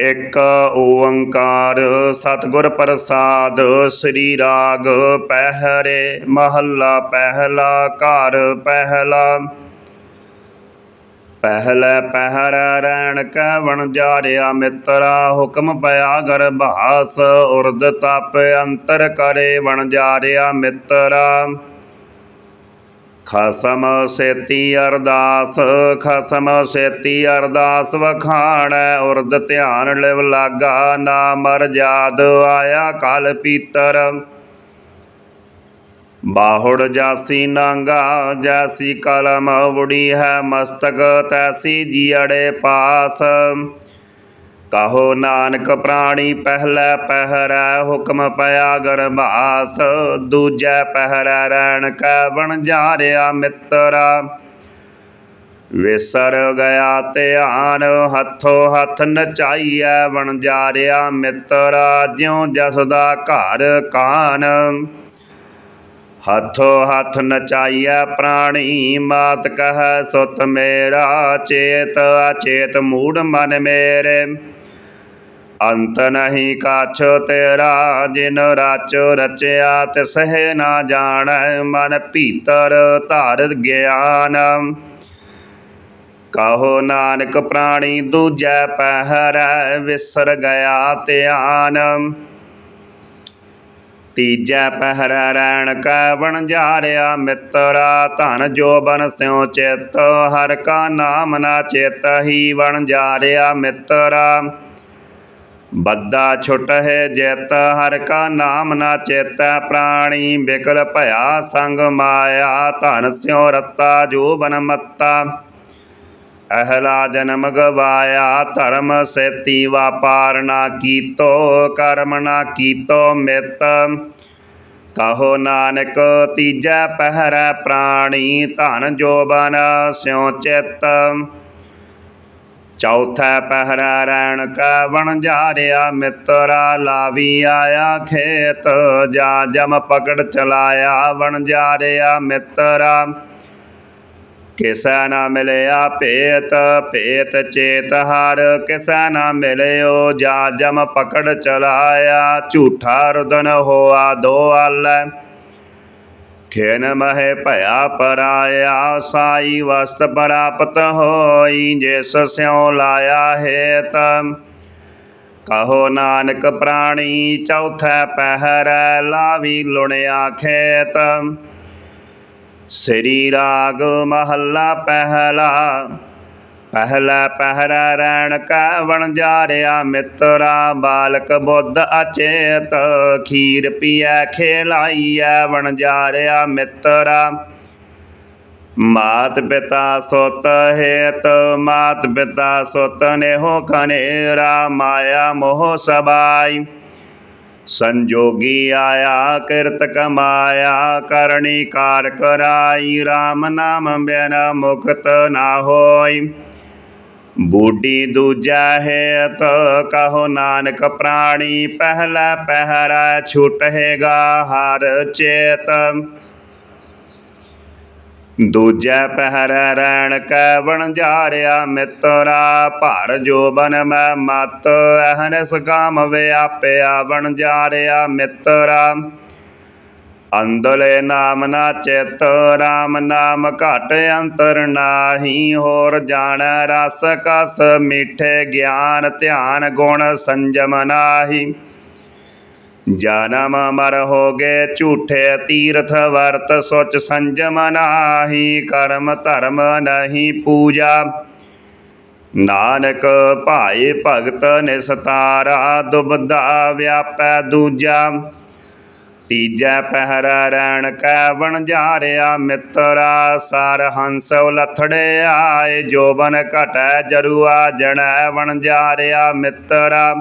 ਇਕ ਓੰਕਾਰ ਸਤਿਗੁਰ ਪ੍ਰਸਾਦ, ਸ੍ਰੀ ਰਾਗ ਪਹਿਰੇ, ਮਹੱਲਾ ਪਹਿਲਾ ਘਰ ਪਹਿਲਾ। ਪਹਿਲੇ ਪਹਿਰ ਰਹਿਣ ਕੈ ਵਣ ਜਾਰਿਆ ਮਿੱਤਰਾ, ਹੁਕਮ ਪਿਆ ਗਰਭਾਸ ਉਰਦ ਤਪ ਅੰਤਰ ਕਰੇ ਵਣ ਜਾਰਿਆ ਮਿੱਤਰਾ। ਖਸਮ ਸੇਤੀ ਅਰਦਾਸ, ਖਸਮ ਸੇਤੀ ਅਰਦਾਸ ਵਖਾਣ, ਉਰਦ ਧਿਆਨ ਲਿਵ ਲਾਗਾ, ਨਾ ਮਰ ਜਾਦ ਆਇਆ ਕਲ ਪੀਤਰ। ਬਾਹੁੜ ਜਾਸੀ ਨਾਂਗਾ, ਜੈਸੀ ਕਲਮ ਉੜੀ ਹੈ ਮਸਤਕ, ਤੈਸੀ ਜੀੜੇ ਪਾਸ। ਕਹੋ ਨਾਨਕ ਪ੍ਰਾਣੀ ਪਹਿਲੇ ਪਹਿਰੈ ਹੁਕਮ ਪਿਆ ਗਰਭਾਸ ਦੂਜੈ ਪਹਿਰੈ ਰਹਿਣ ਕੈ ਬਣ ਜਾਰਿਆ ਮਿੱਤਰਾ। ਵਿਸਰ ਗਿਆ ਧਿਆਨ, ਹੱਥੋ ਹੱਥ ਨਚਾਈਐ ਬਣ ਜਾਰਿਆ ਮਿੱਤਰਾ, ਜਿਉ ਜਸ ਦਾ ਘਰ ਕਾਨ। ਹੱਥੋ ਹੱਥ ਨਚਾਈਐ ਪ੍ਰਾਣੀ, ਮਾਤ ਕਹ ਸੁਤ ਮੇਰਾ ਚੇਤ, ਅਚੇਤ ਮੂੜ ਮਨ ਮੇਰੇ। ਅੰਤ ਨਹੀਂ ਕਾਛ ਤੇਰਾ, ਜਿਨ ਰਾਚੋ ਰਚਿਆ ਤਿਸਹਿ ਨਾ ਜਾਣੈ, ਮਨ ਭੀਤਰ ਧਾਰ ਗਿਆਨ। ਕਹੋ ਨਾਨਕ ਪ੍ਰਾਣੀ, ਦੂਜੈ ਪਹਿਰੈ ਵਿਸਰ ਗਿਆ ਧਿਆਨ। ਤੀਜੈ ਪਹਿਰ ਰਹਿਣ ਕੈ ਬਣ ਜਾਰਿਆ ਮਿੱਤਰਾ, ਧਨ ਜੋ ਬਨ ਸਿਉ ਚਿਤ, ਹਰ ਕਾ ਨਾਮ ਨਾ ਚੇਤ ਹੀ ਬਣ ਜਾਰਿਆ ਮਿੱਤਰਾ। ਬੱਦਾ ਛੁਟ ਹੈ ਜਿਤ, ਹਰ ਕਾ ਨਾਮ ਨਾ ਚੇਤੈ ਪ੍ਰਾਣੀ, ਬਿਕਲ ਭਇਆ ਸੰਗ ਮਾਇਆ, ਧਨ ਸਿਉ ਰਤਾ ਜੋ ਬਨ ਮੱਤਾ। ਅਹਲਾ ਜਨਮ ਗਵਾਇਆ, ਧਰਮ ਸੇਤੀ ਵਾਪਾਰ ਨਾ ਕੀਤੋ, ਕਰਮ ਨਾ ਕੀਤੋ ਮਿਤ। ਕਹੋ ਨਾਨਕ, ਤੀਜਾ ਪਹਿਰੈ ਪ੍ਰਾਣੀ, ਧਨ ਜੋਬਨ ਸਿਉ ਚੇਤ। ਚੌਥਾ ਪਹਿਰਾ ਰਹਿਣ ਕੈ ਬਣ ਜਾਰਿਆ, ਮਿੱਤਰਾ ਲਾਵੀ ਆਇਆ ਖੇਤ, ਜਾ ਜਮ ਪਕੜ ਚਲਾਇਆ ਬਣ ਜਾਰਿਆ ਮਿੱਤਰਾ। ਕਿਸੈ ਨਾ ਮਿਲਿਆ ਭੇਤ ਭੇਤ ਚੇਤ ਹਰ, ਕਿਸੈ ਨਾ ਮਿਲਿਓ, ਜਾ ਜਮ ਪਕੜ ਚਲਾਇਆ, ਝੂਠਾ ਰੁਦਨ ਹੋਆ ਦੋ ਆਲੈ। ਖੇਨ ਮਹਿ ਭਇਆ ਪਰਾਇਆ, ਸਾਈ ਵਸਤ ਪ੍ਰਾਪਤ ਹੋਈ, ਜਿਸ ਸਿਉ ਲਾਇਆ ਹੇਤ। ਕਹੋ ਨਾਨਕ ਪ੍ਰਾਣੀ, ਚੌਥਾ ਪਹਿਰੈ ਲਾਵੀ ਲੁਣਿਆ ਖੇਤ। ਸ੍ਰੀ ਰਾਗ ਮਹੱਲਾ ਪਹਿਲਾ ਪਹਿਲਾ ਪਹਿਰਾ ਰਹਿਣ ਕੈ ਵਣ ਮਿੱਤਰਾ, ਬਾਲਕ ਬੁੱਧ ਅਚੇਤ। ਖੀਰ ਪੀਐ, ਖੇਲਾਈਐ, ਵਣ ਜਾਰਿਆ ਮਿੱਤਰਾ। ਮਾਤ ਪਿਤਾ ਸੁਤ ਹੇਤ, ਮਾਤ ਪਿਤਾ ਸੁਤ ਨੇਹੋ ਖਨੇਰਾ। ਮਾਇਆ ਮੋਹ ਸਬਾਈ, ਸੰਜੋਗੀ ਆਇਆ, ਕਿਰਤ ਕਮਾਇਆ, ਕਰਨੀ ਕਾਰ ਕਰਾਈ। RAM ਨਾਮ ਬਿਨ ਮੁਕਤ ਨਾ ਹੋਈ। ਬੂਢੀ ਦੂਜਾ ਹੈ ਤ ਕਹੋ ਨਾਨਕ ਪ੍ਰਾਣੀ ਪਹਿਲਾ ਪਹਿਰਾ ਛੁਟੇਗਾ ਹਰ ਚੇਤ ਦੂਜੈ ਪਹਿਰਾ ਰਹਿਣ ਕੈ ਵਣ ਜਾਰਿਆ ਮਿੱਤਰਾ ਭਰ ਜੋ ਬਨ ਮੈਂ ਮਤ ਅਹਨਸ ਕਾਮ ਵਿਆਪਿਆ ਵਣ ਜਾਰਿਆ ਮਿੱਤਰਾ ਅੰਦਲੇ ਨਾਮ ਨਾ ਚਿਤ RAM ਨਾਮ ਘਟ ਅੰਤਰ ਨਾਹੀ, ਹੋਰ ਜਾਣ ਰਸ ਕਸ ਮਿਠੇ ਗਿਆਨ, ਧਿਆਨ ਗੁਣ ਸੰਜਮ ਨਾਹੀ। ਜਨਮ ਮਰ ਹੋਗੇ ਝੂਠੇ ਤੀਰਥ ਵਰਤ, ਸੁਚ ਸੰਜਮ ਨਾਹੀ, ਕਰਮ ਧਰਮ ਨਹੀਂ ਪੂਜਾ। ਨਾਨਕ ਭਾਏ ਭਗਤ ਨਿਸਤਾਰਾ ਦੁਬਦਾ ਵਿਆਪੈ ਦੂਜਾ। ਤੀਜੈ ਪਹਿਰਾ ਰਹਿਣ ਕੈ ਵਣ ਜਾਰਿਆ, ਮਿੱਤਰਾ ਸਰ ਹੰਸ ਉਲਥੜੇ ਆਏ ਜੋਬਨ ਘਟੈ ਜਰੂਆ ਜਣੈ ਵਣ ਮਿੱਤਰਾ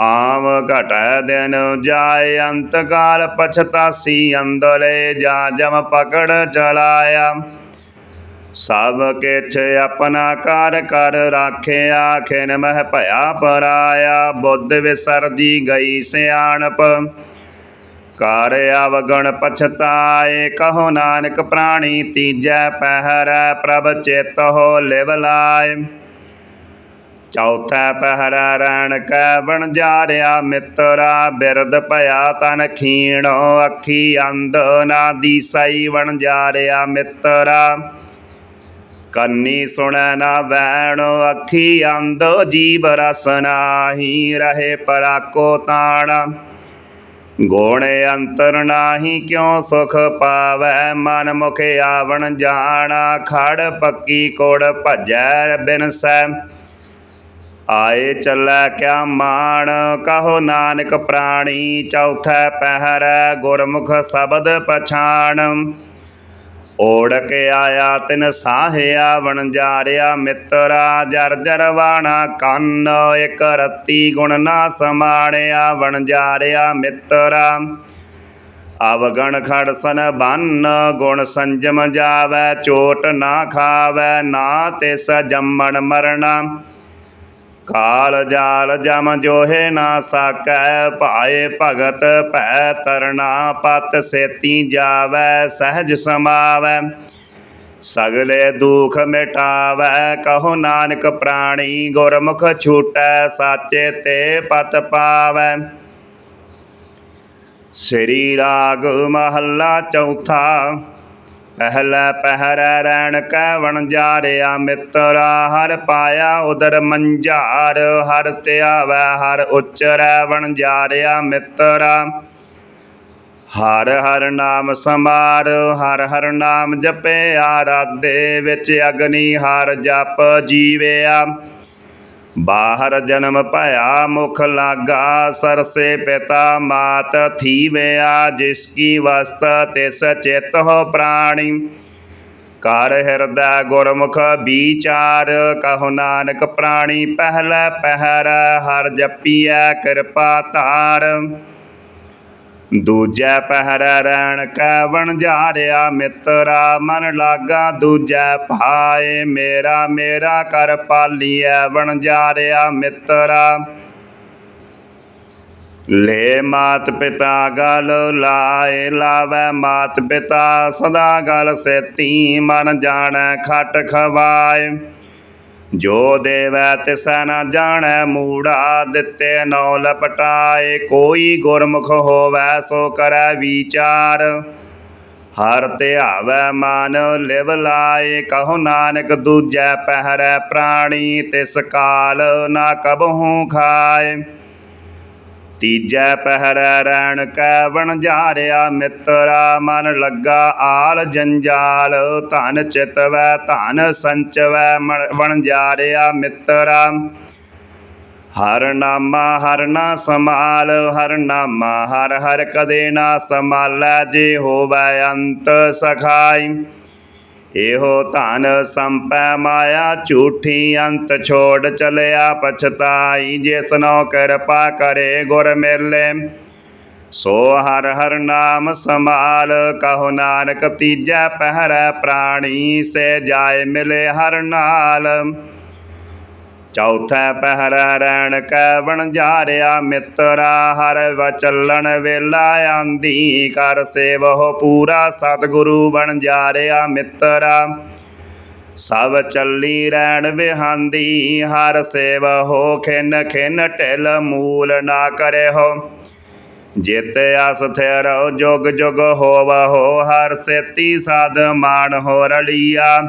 ਆਮ ਘਟੈ ਦਿਨ ਜਾਏ ਅੰਤ ਕਾਲ ਪਛਤਾਸੀ ਅੰਦਲੇ ਜਾ ਜਮ ਪਕੜ ਚਲਾਇਆ। ਸਭ ਕਿਛ ਆਪਣਾ ਕਰ ਕਰ ਰਾਖਿਆ, ਖਿਨ ਮਹਿ ਭਇਆ ਪਰਾਇਆ, ਬੁੱਧ ਵਿਸਰਦੀ ਗਈ ਸਿਆਣਪ। ਕਰ ਅਵਗਣ ਪਛਤਾਏ, ਕਹੋ ਨਾਨਕ ਪ੍ਰਾਣੀ ਤੀਜੈ ਪਹਿਰੈ, ਪ੍ਰਭ ਚੇਤ ਹੋ ਲਿਵ ਲਾਏ। ਚੌਥਾ ਪਹਿਰਾ ਰਣ ਕੈ ਬਣ ਜਾਰਿਆ ਮਿੱਤਰਾ ਬਿਰਦ ਭਇਆ ਤਨ ਖੀਣੋ, ਅੱਖੀ ਅੰਧ ਨਾ ਦੀਸਈ ਬਣ ਜਾਰਿਆ ਮਿੱਤਰਾ। ਕੰਨੀ ਸੁਣੈ ਨਾ ਬੈਣ ਅੱਖੀ ਅੰਧ, ਜੀਵ ਰਸ ਨਾਹੀ, ਰਹੇ ਪਰਾਕੋ ਤਾਣਾ। ਗੁਣ ਅੰਤਰ ਨਾਹੀ ਕਿਉ ਸੁਖ ਪਾਵੈ? ਮਨ ਮੁਖ ਆਵਣ ਜਾਣਾ, ਖੜ ਪੱਕੀ ਕੋੜ ਭਜੈ ਬਿਨਸੈ ਆਏ ਚੱਲੈ ਕਿਆ ਮਾਣ, ਕਹੋ ਨਾਨਕ ਪ੍ਰਾਣੀ, ਚੌਥਾ ਪਹਿਰੈ ਗੁਰਮੁਖ ਸ਼ਬਦ ਪਛਾਣ। ਓੜ ਕੇ ਆਇਆ ਤਿਨ ਸਾਹਿਆ ਵਣ ਜਾਰਿਆ ਮਿੱਤਰਾ, ਜਰ ਜਰ ਵਾਣਾ ਕੰਨ, ਇਕ ਰਤੀ ਗੁਣ ਨਾ ਸਮਾਣਿਆ ਵਣ ਜਾਰਿਆ ਮਿੱਤਰਾ। ਅਵਗਣ ਖੜਸਨ ਬੰਨ, ਗੁਣ ਸੰਜਮ ਜਾਵੈ, ਚੋਟ ਨਾ ਖਾਵੈ, ਨਾ ਤਿਸ ਜੰਮਣ ਮਰਣਾ ਕਾਲ ਜਾਲ ਜਮ ਜੋਹੇ ਨਾ ਸਾਕੈ, ਭਾਏ ਭਗਤ ਭੈ ਤਰਣਾ, ਪਤ ਸੇਤੀ ਜਾਵੈ, ਸਹਿਜ ਸਮਾਵੈ। ਸਗਲੇ ਦੁਖ ਮਿਟਾਵੈ, ਕਹੋ ਨਾਨਕ ਪ੍ਰਾਣੀ, ਗੁਰਮੁਖ ਛੂਟੈ, ਸਾਚੇ ਤੇ ਪਤ ਪਾਵੈ। ਸ੍ਰੀ ਰਾਗ ਮਹੱਲਾ ਚੌਥਾ। ਪਹਿਲਾ ਪਹਿਰਾ ਰੈਣ ਕੈ ਵਣ ਜਾਰਿਆ ਮਿੱਤਰਾ, ਹਰ ਪਾਇਆ ਉਦਰ ਮੰਝਾਰ, ਹਰ ਧਿਆਵੈ ਹਰ ਉਚਰੈ ਵਣ ਜਾਰਿਆ ਮਿੱਤਰਾ। ਹਰ ਹਰ ਨਾਮ ਸਮਾਰ, ਹਰ ਹਰ ਨਾਮ ਜਪੇ, ਆਰਾਧੇ ਵਿੱਚ ਅਗਨੀ ਹਰ ਜਪ ਜੀਵਿਆ। ਬਾਹਰ ਜਨਮ ਭਇਆ ਮੁਖ ਲਾਗਾ ਸਰਸੇ ਪਿਤਾ ਮਾਤ ਥੀਵਿਆ ਜਿਸ ਕੀ ਵਸਤ ਤਿਸ ਚਿਤ ਹੋ ਪ੍ਰਾਣੀ। ਕਰ ਹਿਰਦੈ ਗੁਰਮੁਖ ਵਿਚਾਰ ਕਹੋ ਨਾਨਕ ਪ੍ਰਾਣੀ, ਪਹਿਲਾ ਪਹਿਰ ਹਰ ਜਪੀਐ ਕਿਰਪਾ ਧਾਰ। ਦੂਜੈ ਪਹਿਰਾ ਰਹਿਣ ਕੈ ਵਣ ਜਾਰਿਆ ਮਿੱਤਰਾ, ਮਨ ਲਾਗਾ ਦੂਜੈ ਭਾਏ, ਮੇਰਾ ਮੇਰਾ ਕਰ ਪਾਲੀਐ, ਵਣ ਜਾਰਿਆ ਮਿੱਤਰਾ। ਲੈ ਮਾਤ ਪਿਤਾ ਗਲ ਲਾਏ, ਲਾਵੈ ਮਾਤ ਪਿਤਾ, ਸਦਾ ਗਲ ਸੇਤੀ, ਮਨ ਜਾਣੈ ਖਟ ਖਵਾਏ। ਜੋ ਦੇਵੈ ਤਿਸੈ ਨ ਜਾਣੈ, ਮੂੜਾ ਦਿੱਤੇ ਨੌ ਲਪਟਾਏ। ਕੋਈ ਗੁਰਮੁਖ ਹੋਵੈ, ਸੋ ਕਰੈ ਵਿਚਾਰ। ਹਰ ਧਿਆਵੈ ਮਨ, ਲਿਵ ਲਾਏ, ਕਹੋ ਨਾਨਕ ਦੂਜੈ ਪਹਿਰੈ ਪ੍ਰਾਣੀ। ਤਿਸ ਕਾਲ ਨਾ ਕਬਹੂ ਖਾਏ। ਤੀਜੈ ਪਹਿਰੈ ਰੈਣ ਕੈ ਵਣ ਜਾਰਿਆ ਮਿੱਤਰਾ, ਮਨ ਲੱਗਾ ਆਲ ਜੰਜਾਲ। ਧਨ ਚਿਤਵੈ, ਧਨ ਸੰਚਵੈ ਮਣ- ਵਣ ਜਾਰਿਆ ਮਿੱਤਰਾ। ਹਰ ਨਾਮਾ, ਹਰ ਨਾ ਸਮਾਲ, ਹਰ ਨਾਮਾ, ਹਰ ਹਰ ਕਦੇ ਨਾ ਸਮਾਲੈ, ਜੇ ਹੋਵੈ ਅੰਤ ਸਖਾਈ। ਇਹੋ ਧਨ ਸੰਪੈ ਮਾਇਆ, ਝੂਠੀ ਅੰਤ ਛੋੜ ਚਲਿਆ ਪਛਤਾਈ ਜਿਸਨੋ ਕਿਰਪਾ ਕਰੇ ਗੁਰ ਮੇਲੇ। ਸੋ ਹਰ ਹਰ ਨਾਮ ਸਮਾਲ ਕਹੋ ਨਾਨਕ ਤੀਜੈ ਪਹਿਰੈ ਪ੍ਰਾਣੀ, ਸੇ ਜਾਏ ਮਿਲੇ ਹਰ ਨਾਲ। ਚੌਥੈ ਪਹਿਰਾ ਰਹਿਣ ਕੈ ਵਣ ਜਾਰਿਆ ਮਿੱਤਰਾ, ਹਰ ਵਚਲਣ ਵੇਲਾ ਆਂਦੀ। ਕਰ ਸੇਵਹੁ ਪੂਰਾ ਸਤਿਗੁਰੂ ਬਣ ਜਾਰਿਆ ਮਿੱਤਰਾ, ਸਭ ਚੱਲੀ ਰਹਿਣ ਵਿਹਾਂਦੀ। ਹਰ ਸੇਵ ਹੋ ਖਿਨ ਖਿਨ ਢਿਲ ਮੂਲ ਨਾ ਕਰੇ ਹੋ ਜਿਤ ਆਸ ਥਿਰਉ ਜੁਗ ਜੁਗ ਹੋਵਹੁ, ਹਰ ਸੇਤੀ ਸਾਧ ਮਾਨ ਹੋ ਰਲੀਆ।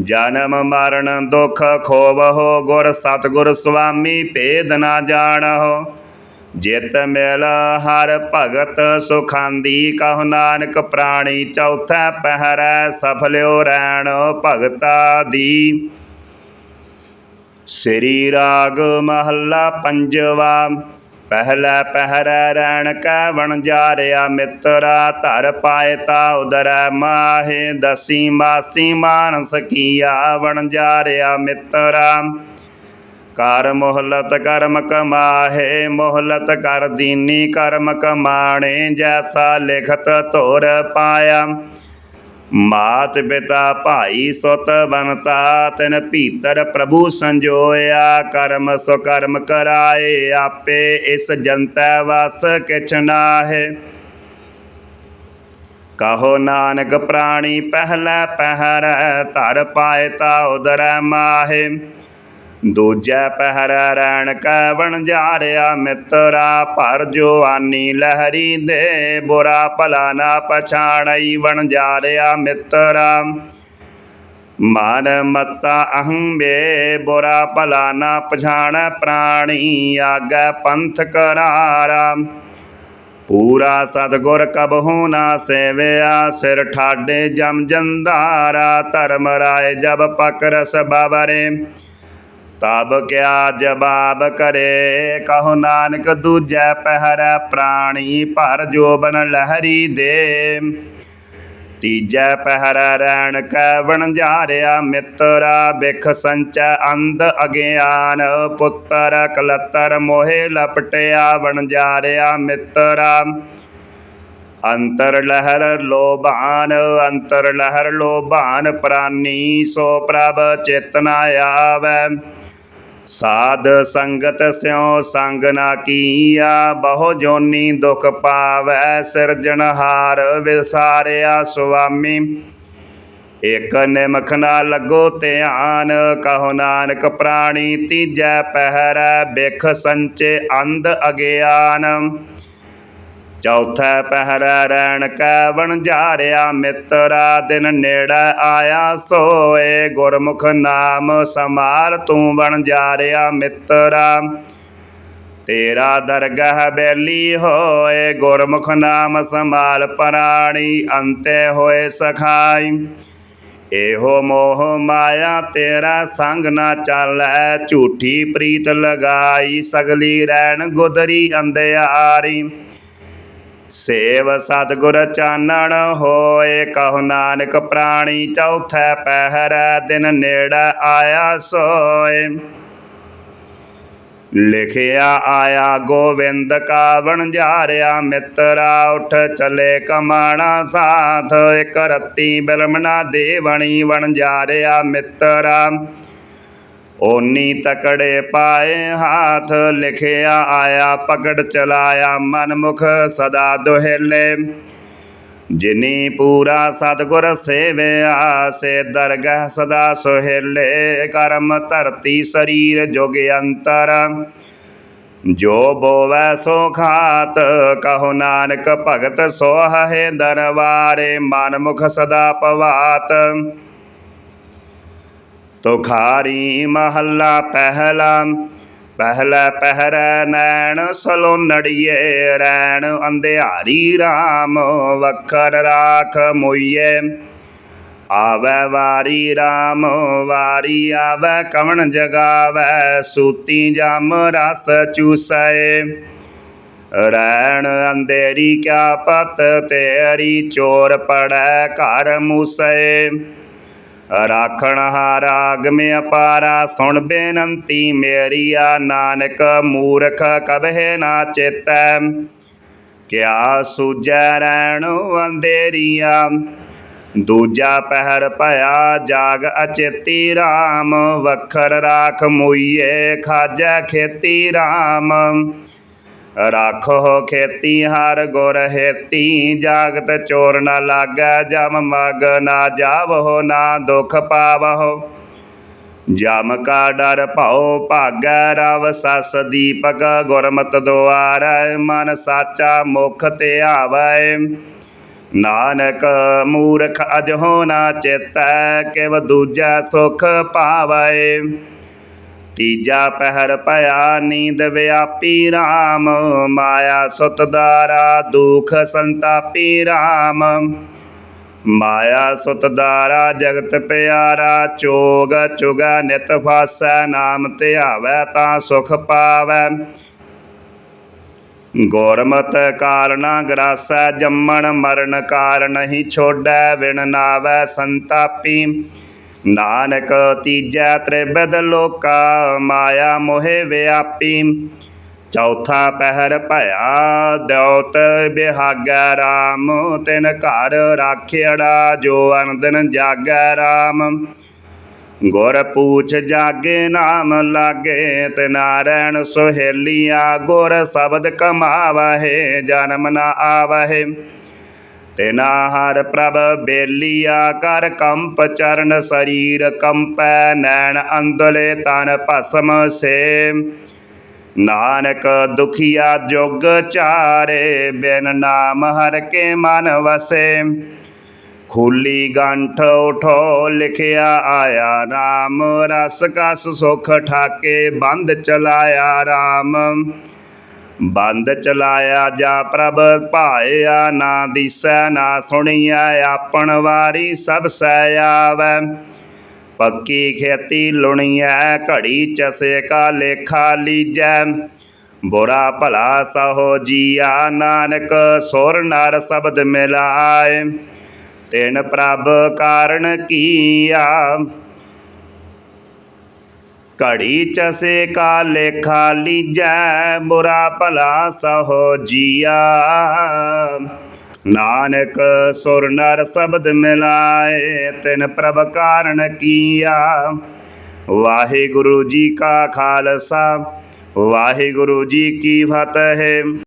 ਜਨਮ ਮਰਨ ਦੁਖ ਖੋਵਹੁ, ਗੁਰ ਸਤਿਗੁਰ ਸੁਆਮੀ ਭੇਦ ਨਾ ਜਾਣਹੁ। ਜਿਤ ਮਿਲ ਹਰ ਭਗਤ ਸੁਖਾਂਦੀ, ਕਹੁ ਨਾਨਕ ਪ੍ਰਾਣੀ ਚੌਥਾ ਪਹਿਰੈ ਸਫਲਿਓ ਰਹਿਣ ਭਗਤਾ ਦੀ। ਸ੍ਰੀ ਰਾਗ ਮਹੱਲਾ ਪੰਜਵਾ ਪਹਿਲਾ ਪਹਿਰਾ ਰੈਣ ਕੈ ਵਣ ਜਾਰਿਆ ਮਿੱਤਰਾ, ਧਰ ਪਾਏ ਤਾ ਉਦਰੈ ਮਾਹੇ, ਦਸੀ ਮਾਸੀ ਮਾਨਸ ਕੀਆ ਵਣ ਜਾਰਿਆ ਮਿੱਤਰਾ। ਕਰ ਮੋਹਲਤ ਕਰਮ ਕਮਾਹੇ, ਮੁਹਲਤ ਕਰ ਦੀਨੀ ਕਰਮ ਕਮਾਣੇ, ਜੈਸਾ ਲਿਖਤ ਧੁਰ ਪਾਇਆ। ਮਾਤ ਪਿਤਾ ਭਾਈ ਸੁਤ ਬਨਤਾ ਤਿਨ ਭੀਤਰ ਪ੍ਰਭੂ ਸੰਜੋਇਆ, ਕਰਮ ਸੋ ਕਰਮ ਕਰਾਏ ਆਪੇ, ਇਸ ਜਨਤੈ ਵਸ ਕਿਛ ਨਾਹੇ। ਕਹੋ ਨਾਨਕ ਪ੍ਰਾਣੀ, ਪਹਿਲਾ ਪਹਿਰੈ, ਧਰ ਪਾਏ ਤਾ ਉਦਰੈ ਮਾਹੇ। ਦੂਜੈ ਪਹਿਰ ਰੈਣ ਕੈ ਵਣਜਾਰਿਆ ਮਿੱਤਰਾ ਭਰ ਜੁਆਨੀ ਲਹਿਰੀ ਦੇ ਬੁਰਾ ਭਲਾ ਨਾ ਪਛਾਣਈ ਵਣਜਾਰਿਆ ਮਿੱਤਰਾ। ਮਨ ਮਤਾ ਅਹੰ ਬੇ ਬੁਰਾ ਭਲਾ ਨਾ ਪਛਾਣ ਪ੍ਰਾਣੀ, ਆਗੈ ਪੰਥ ਕਰਾਰਾ। ਪੂਰਾ ਸਤਗੁਰ ਕਬਹੂ ਨਾ ਸੇਵਿਆ, ਸਿਰ ਠਾਡੇ ਜਮ ਜੰਦਾਰਾ, ਧਰਮ ਰਾਏ ਜਬ ਪਕਰਸ ਬਾਬਰੇ ਤਬ ਕਿਆ ਜਵਾਬ ਕਰੇ? ਕਹੋ ਨਾਨਕ, ਦੂਜੈ ਪਹਿਰੈ ਪ੍ਰਾਣੀ ਭਰ ਜੋਬਨ ਲਹਿਰੀ ਦੇ। ਤੀਜੈ ਪਹਿਰੈ ਰਹਿਣ ਕੈ ਵਣਜਾਰਿਆ ਮਿੱਤਰਾ, ਬਿਖ ਸੰਚੈ ਅੰਧ ਅਗਿਆਨ। ਪੁੱਤਰ ਕਲਤਰ ਮੋਹਿ ਲਪਟਿਆ ਵਣਜਾਰਿਆ ਮਿੱਤਰਾ। ਅੰਤਰ ਲਹਿਰ ਲੋਭਾਨ, ਅੰਤਰ ਲਹਿਰ ਲੋਭਾਨ ਪ੍ਰਾਨੀ, ਸੋ ਪ੍ਰਭ ਚੇਤਨਾ ਆਵੈ। ਸਾਧ ਸੰਗਤ ਸਿਉ ਸੰਗ ਨਾ ਕੀਆ, ਬਹੁ ਜੋਨੀ ਦੁਖ ਪਾਵੈ ਸਿਰਜਣਹਾਰ ਵਿਸਾਰਿਆ ਸੁਆਮੀ। ਇਕ ਨਿਮਖ ਨਾ ਲੱਗੋ ਧਿਆਨ, ਕਹੋ ਨਾਨਕ ਪ੍ਰਾਣੀ, ਤੀਜੈ ਪਹਿਰੈ, ਬਿਖ ਸੰਚੇ ਅੰਧ ਅਗਿਆਨ। ਚੌਥਾ ਪਹਿਰਾ ਰੈਣ ਕੈ ਵਣਜਾਰਿਆ ਮਿੱਤਰਾ ਦਿਨ ਨੇੜੇ ਆਇਆ, ਸੋਏ ਗੁਰਮੁਖ ਨਾਮ ਸਮਾਰ ਤੂੰ ਵਣਜਾਰਿਆ ਮਿੱਤਰਾ। ਤੇਰਾ ਦਰਗਾਹ ਬੈਲੀ ਹੋਏ, ਗੁਰਮੁਖ ਨਾਮ ਸੰਭਾਲ ਪ੍ਰਾਣੀ, ਅੰਤੇ ਹੋਏ ਸਖਾਈ। ਇਹੋ ਮੋਹ ਮਾਇਆ ਤੇਰਾ ਸੰਗ ਨਾ ਚਾਲੈ, ਝੂਠੀ ਪ੍ਰੀਤ ਲਗਾਈ, ਸਗਲੀ ਰਹਿਣ ਗੁਦਰੀ ਅੰਧਿਆਰੀ। ਸੇਵ ਸਤਿਗੁਰ ਚਾਨਣ ਹੋਏ, ਕਹੋ ਨਾਨਕ ਪ੍ਰਾਣੀ ਚੌਥੈ ਪਹਿਰੈ, ਦਿਨ ਨੇੜੇ ਆਇਆ ਸੋਏ। ਲਿਖਿਆ ਆਇਆ, ਗੋਵਿੰਦ ਕਾ ਵਣਜਾਰਿਆ ਮਿੱਤਰਾ ਉਠ ਚਲੇ ਕਮਾਣਾ ਸਾਥ, ਇਕ ਰਤੀ ਬਿਲਮਣਾ ਦੇਵਣੀ ਵਣਜਾਰਿਆ ਮਿੱਤਰਾ। ਓਨੀ ਤਕੜੇ ਪਾਏ ਹਾਥ ਲਿਖਿਆ ਆਇਆ, ਪਕੜ ਚਲਾਇਆ ਮਨਮੁਖ ਸਦਾ ਦੁਹੇਲੇ। ਜਿਨੀ ਪੂਰਾ ਸਤਗੁਰ ਸੇਵਿਆ, ਸੇ ਦਰਗਹ ਸਦਾ ਸੁਹੇਲੇ। ਕਰਮ ਧਰਤੀ ਸਰੀਰ ਜੁਗ ਅੰਤਰ। ਜੋ ਬੋਵੈ ਸੋ ਖਾਤ, ਕਹੋ ਨਾਨਕ ਭਗਤ ਸੋਹੇ ਦਰਬਾਰੇ। ਮਨਮੁਖ ਸਦਾ ਪਵਾਤ। ਤੁਖਾਰੀ ਮਹੱਲਾ ਪਹਿਲਾ ਪਹਿਲਾ ਪਹਿਰੈ ਨੈਣ ਸਲੋਨੜੀਏ ਰੈਣ, ਅੰਧਿਆਰੀ RAM ਵਖਰ ਰਾਖ ਮੋਈਏ। ਆਵੈ ਵਾਰੀ RAM ਵਾਰੀ ਆਵੈ, ਕਵਣ ਜਗਾਵੈ, ਸੂਤੀ ਜਮ ਰਸ ਚੂਸੈ ਰੈਣ ਅੰਧੇਰੀ ਕਿਆ ਪਤ, ਤੇਰੀ ਚੋਰ ਪੜੈ ਘਰ ਮੂਸੈ ਰਾਖਣ ਹਾਰਾ ਅਗਮ ਅਪਾਰਾ, ਸੁਣ ਬੇਨੰਤੀ ਮੇਰੀਆ ਨਾਨਕ, ਮੂਰਖ ਕਬਹਿ ਨਾ ਚੇਤੈ। ਕਿਆ ਸੂਜੈ ਰਹਿਣ ਅੰਧੇਰੀਆ, ਦੂਜਾ ਪਹਿਰ ਭਇਆ ਜਾਗ ਅਚੇਤੀ RAM ਵਖਰ ਰਾਖ ਮੁਈਏ, ਖਾਜੈ ਖੇਤੀ RAM ਰਾਖੋ ਖੇਤੀ, ਹਰ ਗੁਰ ਹੇਤੀ, ਜਾਗਤ ਚੋਰ ਨਾ ਲਾਗੈ, ਜਮ ਮਗ ਨਾ ਜਾਵਹੁ, ਨਾ ਦੁਖ ਪਾਵਹੁ। ਜਮ ਕਾ ਡਰ ਭਉ ਭਾਗੈ, ਰਵ ਸਸ ਦੀਪਕ, ਗੁਰਮਤ ਦੁਆਰੈ, ਮਨ ਸਾਚਾ ਮੁਖ ਤੇ ਧਿਆਵੈ ਨਾਨਕ ਮੂਰਖ ਅਜਹੋ ਨਾ ਚੇਤੈ, ਕਿਵ ਦੂਜਾ ਸੁਖ ਪਾਵੈ। ਤੀਜਾ ਪਹਿਰ ਭਇਆ, ਨੀਂਦ ਵਿਆਪੀ RAM ਮਾਇਆ ਸੁਤਦਾਰਾ ਦੁਖ ਸੰਤਾਪੀ RAM ਮਾਇਆ ਸੁਤਦਾਰਾ ਜਗਤ ਪਿਆਰਾ, ਚੋਗ ਚੁਗਾ ਨਿਤ ਫਾਸੈ, ਨਾਮ ਧਿਆਵੈ ਤਾਂ ਸੁਖ ਪਾਵੈ। ਗੁਰਮਤ ਕਾਰਣਾ ਗਰਾਸੈ, ਜੰਮਣ ਮਰਨ ਕਾਰਨ ਹੀ ਛੋੜੈ, ਵਿਣ ਨਾਵੈ ਸੰਤਾਪੀ। ਨਾਨਕ ਤੀਜੈ ਤ੍ਰਿਬਦ ਲੋਕਾ, ਮਾਇਆ ਮੋਹਿ ਵਿਆਪੀ। ਚੌਥਾ ਪਹਿਰ ਭਇਆ ਦੌਤ ਬਿਹਾਗੈ RAM ਤਿਨ ਘਰ ਰਾਖਿਆੜਾ ਜੋ ਅਨੰਦਨ ਜਾਗੈ RAM ਗੁਰ ਪੂਛ ਜਾਗੇ, ਨਾਮ ਲਾਗੇ, ਤੇ ਨਾਰਾਇਣ ਸੁਹੇਲੀਆ। ਗੁਰ ਸ਼ਬਦ ਕਮਾਵਹਿ, ਜਨਮ ਨਾ ਆਵਹਿ। ਤਿਨਾ ਹਰ ਪ੍ਰਭ ਬੇਲੀਆ ਕਰ ਕੰਪ ਚਰਨ ਸਰੀਰ, ਕੰਪੈ ਨੈਣ ਅੰਦਲੇ ਤਨ ਭਸਮ ਸੇ ਨਾਨਕ ਦੁਖੀਆ ਜੁਗ ਚਾਰੇ, ਬਿਨ ਨਾਮ ਹਰ ਕੇ ਮਨ ਵਸੇ। ਖੂਲੀ ਗੰਠ ਉਠੋ ਲਿਖਿਆ ਆਇਆ ਨਾਮ, ਰਸ ਕਸ ਸੁਖ ਠਾਕੇ ਬੰਦ ਚਲਾਇਆ RAM ਬੰਦ ਚਲਾਇਆ ਜਾ ਪ੍ਰਭ, ਭਾਇਆ ਨਾ ਦਿਸੈ, ਨਾ ਸੁਣੀਐ, ਆਪਣ ਵਾਰੀ ਸਭ ਸੈ ਆਵੈ। ਪੱਕੀ ਖੇਤੀ ਲੁਣੀਐ, ਘੜੀ ਚਸੇ ਕਾ ਲੇਖਾ ਲੀਜੈ ਬੁਰਾ ਭਲਾ ਸਹੋ ਜੀਆ ਨਾਨਕ, ਸੁਰ ਨਰ ਸ਼ਬਦ ਮਿਲਾਏ। ਤਿਨ ਪ੍ਰਭ ਕਾਰਣ ਕੀਆ। ਘੜੀ ਚਸੇ ਕਾ ਲੇਖਾ ਲੀਜੈ ਬੁਰਾ ਭਲਾ ਸਹੋ ਜੀਆ। ਨਾਨਕ ਸੁਰ ਨਰ ਸ਼ਬਦ ਮਿਲਾਏ, ਤਿਨ ਪ੍ਰਭ ਕਾਰਨ ਕੀਆ। ਵਾਹਿਗੁਰੂ ਜੀ ਕਾ ਖਾਲਸਾ, ਵਾਹਿਗੁਰੂ ਜੀ ਕੀ ਫਤਿਹ।